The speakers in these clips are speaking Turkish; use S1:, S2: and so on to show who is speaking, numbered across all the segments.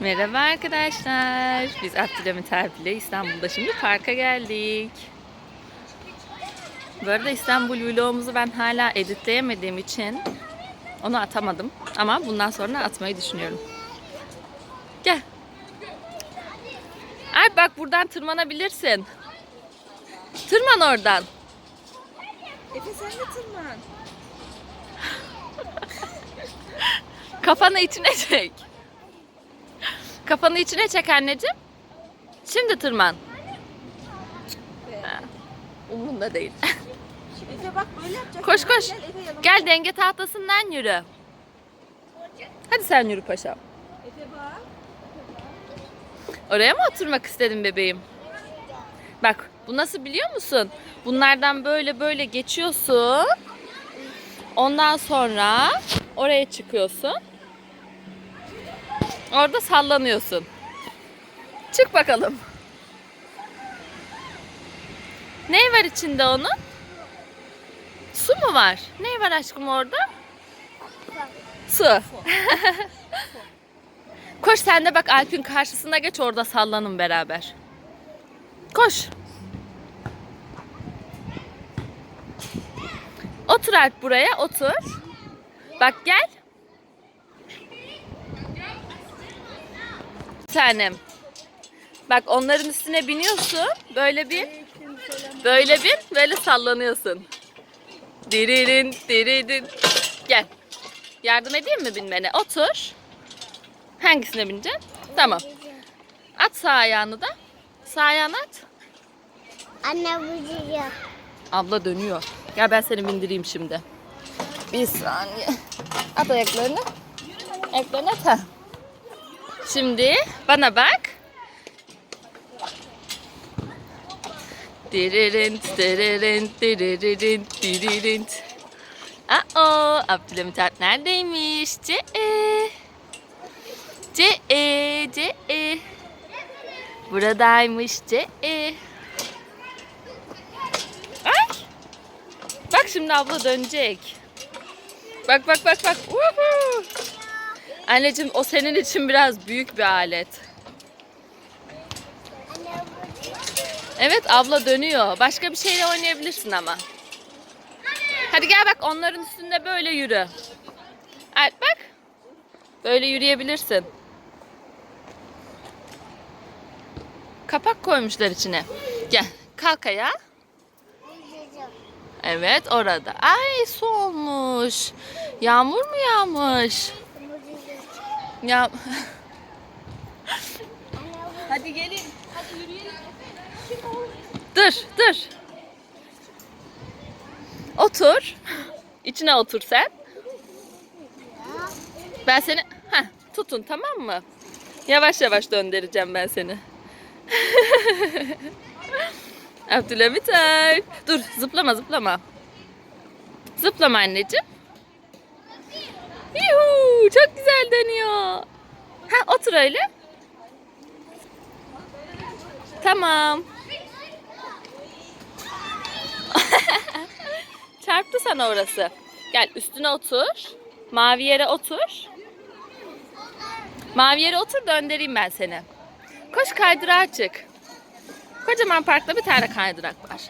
S1: Merhaba arkadaşlar. Biz Abdülhamit ile İstanbul'da şimdi parka geldik. Bu arada İstanbul vlogumuzu ben hala editleyemediğim için onu atamadım. Ama bundan sonra atmayı düşünüyorum. Gel. Alp bak buradan tırmanabilirsin. Tırman oradan.
S2: Efe sen de tırman.
S1: Kafanı içine çek. Kafanı içine çek anneciğim. Şimdi tırman. Ha, Umurumda değil.
S2: Efe bak böyle yapacak.
S1: Koş koş.
S2: Gel Efe yanıma.
S1: Gel denge tahtasından yürü. Hadi sen yürü paşam.
S2: Efe bak.
S1: Oraya mı oturmak istedin bebeğim? Bak bu nasıl biliyor musun? Bunlardan böyle böyle geçiyorsun. Ondan sonra oraya çıkıyorsun. Orada sallanıyorsun. Çık bakalım. Ne var içinde onun? Su mu var? Ne var aşkım orada? Su. Koş sen de bak Alp'in karşısına geç orada sallanın beraber. Koş. Otur Alp buraya otur. Bak gel. Tanem. Bak onların üstüne biniyorsun. Böyle bir. Böyle bir. Böyle sallanıyorsun. Diririn diririn. Gel. Yardım edeyim mi binmene? Otur. Hangisine bineceksin? Tamam. At sağ ayağını da. Sağ ayağını at.
S3: Anne vuruyor.
S1: Abla dönüyor. Gel ben seni bindireyim şimdi. Bir saniye. At ayaklarını. Ayaklarını at. ha. Şimdi bana bak. Dirirint, dirirint, dirirint, dirirint. Aa, Abdülhamit neredeymiş? Ce Ce Ce Buradaymış Ce Ay. Bak şimdi abla dönecek. Bak bak bak bak. Uhu. Anneciğim o senin için biraz büyük bir alet. Evet abla dönüyor. Başka bir şeyle oynayabilirsin ama. Hadi gel bak onların üstünde böyle yürü. Alp bak. Böyle yürüyebilirsin. Kapak koymuşlar içine. Gel kalk ayağa. Evet orada. Ay su olmuş. Yağmur mu yağmış? Ya.
S2: Hadi gelin. Hadi yürüyelim.
S1: dur dur. Otur. İçine otur sen. Ben seni Heh, tutun tamam mı? Yavaş yavaş döndüreceğim ben seni. Abdülhamit Alp. Dur zıplama zıplama. Zıplama anneciğim. Yuhu, çok güzel dönüyor. Ha otur öyle. Tamam. Çarptı sana orası. Gel üstüne otur. Mavi yere otur. Mavi yere otur döndüreyim ben seni. Koş kaydırağa çık. Kocaman parkta bir tane kaydırak var.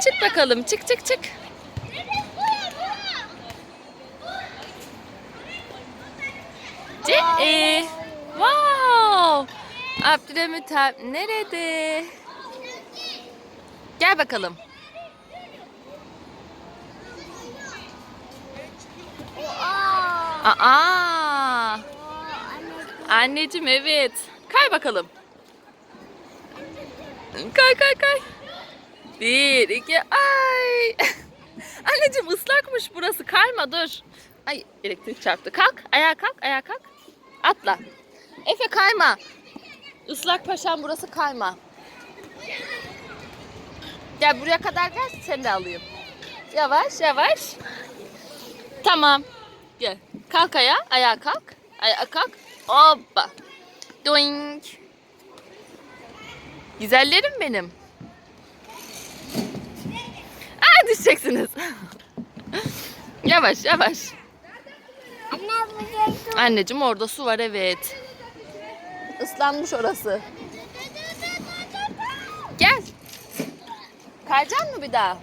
S1: Çık bakalım çık çık çık. Ce e. Wow. Abdülhamit nerede? Gel bakalım.
S3: Aa.
S1: Aa.
S3: Anne
S1: Anneciğim evet. Kay bakalım. Kay kay kay. Bir, iki, ay. Anneciğim ıslakmış burası. Kayma dur. Ay elektrik çarptı. Kalk, ayağa kalk, ayağa kalk. Atla. Efe kayma. Islak paşam burası kayma. Gel buraya kadar gel seni de alayım. Yavaş yavaş. Tamam. Gel. Kalk ayağa. Ayağa kalk. Ayağa kalk. Hoppa. Doink. Güzellerim benim. Düşeceksiniz. yavaş yavaş.
S3: Anne.
S1: Anneciğim orada su var evet. Islanmış orası. Gel. Kayacaksın mı bir daha?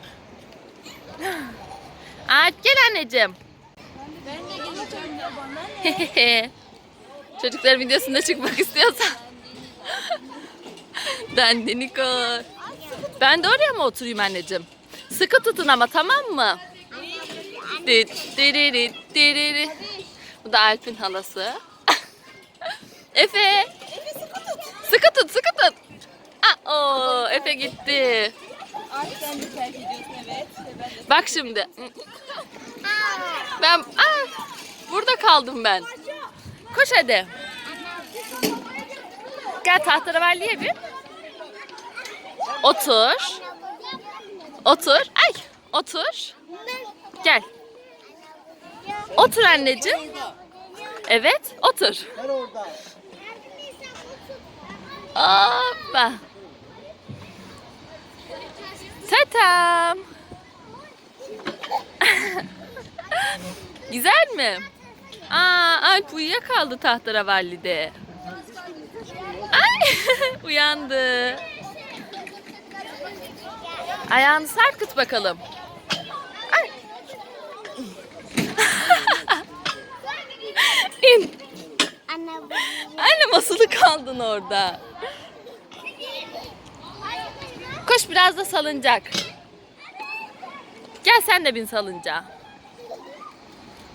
S1: Alp gel anneciğim.
S2: Ben de geleceğim?
S1: Çocukların videosunda çıkmak istiyorsan. Dandinikor. Ben de oraya mı oturayım anneciğim? Sıkı tutun ama tamam mı? Di- diriri, diriri. Bu da Alp'in halası. Efe. Sıkı tut, sıkı tut. Aa, oo, Efe gitti.
S2: Artık sen de evet.
S1: Bak şimdi. Ben aa, burada kaldım ben. Koş hadi. Gel tahterevalliye bir. Otur. Otur. Ay, otur. Gel. Otur anneciğim. Evet, otur. Hoppa. Tatam. Güzel mi? Aa, Alp uyuyakaldı tahteravallide. Ay, uyandı. Ayağını sarkıt bakalım. Ay. İn.
S3: Anne bu
S1: Anne masılı kaldın orada. Koş biraz da salıncak. Gel sen de bin salıncağa.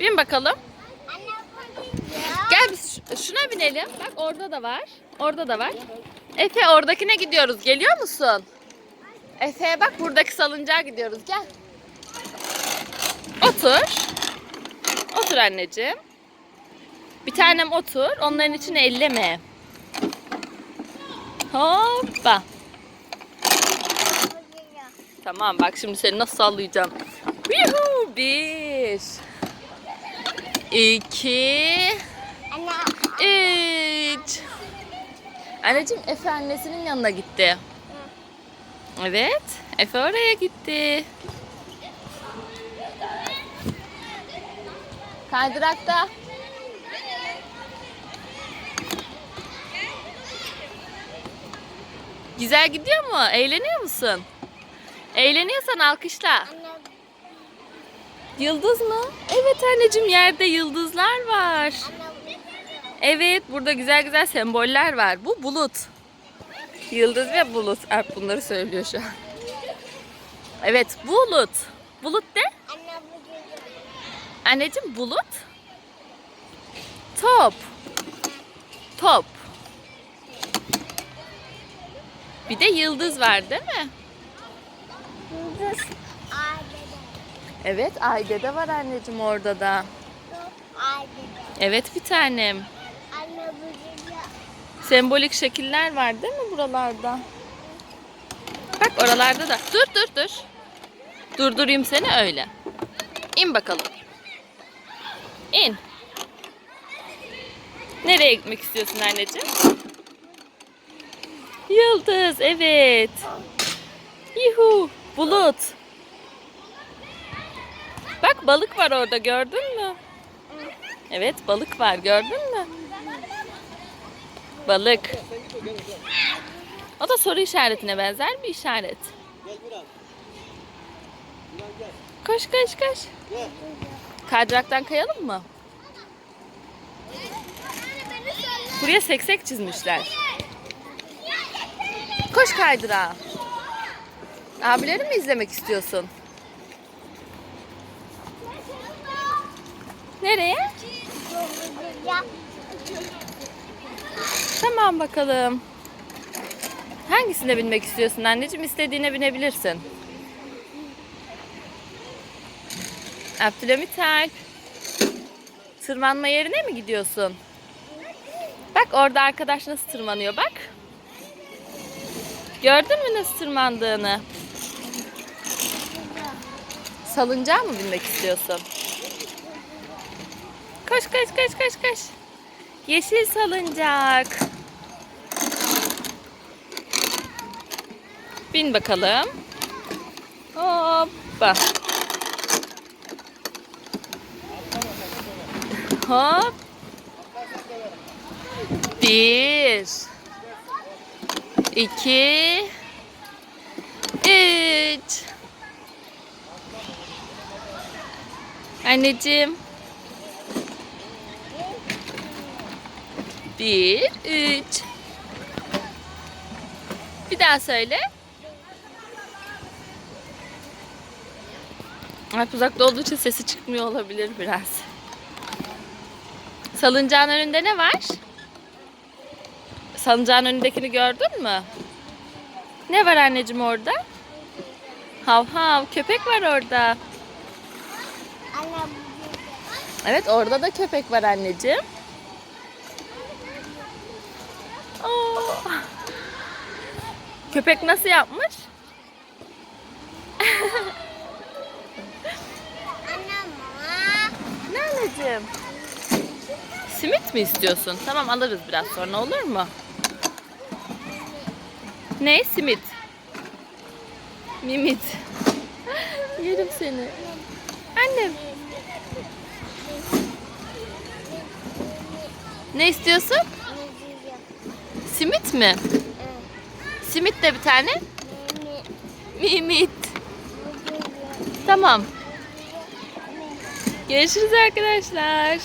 S1: Bin bakalım. Gel biz şu- şuna binelim. Bak orada da var. Orada da var. Efe oradakine gidiyoruz. Geliyor musun? Efe bak buradaki salıncağa gidiyoruz. Gel. Otur. Otur anneciğim. Bir tanem otur. Onların içine elleme. Hoppa. Tamam bak şimdi seni nasıl sallayacağım. Yuhu. Bir. İki. Üç. Anneciğim Efe annesinin yanına gitti. Evet. Efe oraya gitti. Kaydırakta. Güzel gidiyor mu? Eğleniyor musun? Eğleniyorsan alkışla. Yıldız mı? Evet anneciğim yerde yıldızlar var. Evet burada güzel güzel semboller var. Bu bulut. Yıldız ve bulut. Alp bunları söylüyor şu an. Evet bulut. Bulut de.
S3: anne.
S1: Anneciğim bulut. Top. Top. Bir de yıldız var değil mi?
S3: Yıldız. Ailede.
S1: Evet Ayde de var anneciğim orada da. Evet bir tanem. Sembolik şekiller var değil mi buralarda? Bak oralarda da. Dur dur dur. Durdurayım seni öyle. İn bakalım. İn. Nereye gitmek istiyorsun anneciğim? Yıldız evet. Yuhu bulut. Bak balık var orada gördün mü? Evet balık var gördün mü? Balık. O da soru işaretine benzer bir işaret. Koş koş koş. Kaydıraktan kayalım mı? Buraya seksek çizmişler. Koş kaydırağa. Abileri mi izlemek istiyorsun? Nereye?
S3: Ya
S1: Tamam bakalım. Hangisine binmek istiyorsun anneciğim? İstediğine binebilirsin. Abdülhamit Alp. Tırmanma yerine mi gidiyorsun? Bak orada arkadaş nasıl tırmanıyor bak. Gördün mü nasıl tırmandığını? Salıncağa mı binmek istiyorsun? Koş koş koş koş koş. Yeşil salıncak. Bin bakalım. Hoppa. Hop. Bir. iki, Üç. Anneciğim. Bir, üç. Bir daha söyle. Alp uzakta olduğu için sesi çıkmıyor olabilir biraz. Salıncağın önünde ne var? Salıncağın önündekini gördün mü? Ne var anneciğim orada? Hav hav köpek var orada. Evet orada da köpek var anneciğim. Oo. Köpek nasıl yapmış?
S3: Anne mama.
S1: Ne anneciğim? Simit mi istiyorsun? Tamam alırız biraz sonra olur mu? Ne? Simit. Mimit. Yerim seni. Annem. Ne istiyorsun? Simit mi? Simit de bir tane.
S3: Mimi.
S1: Mimit. Tamam. Görüşürüz arkadaşlar.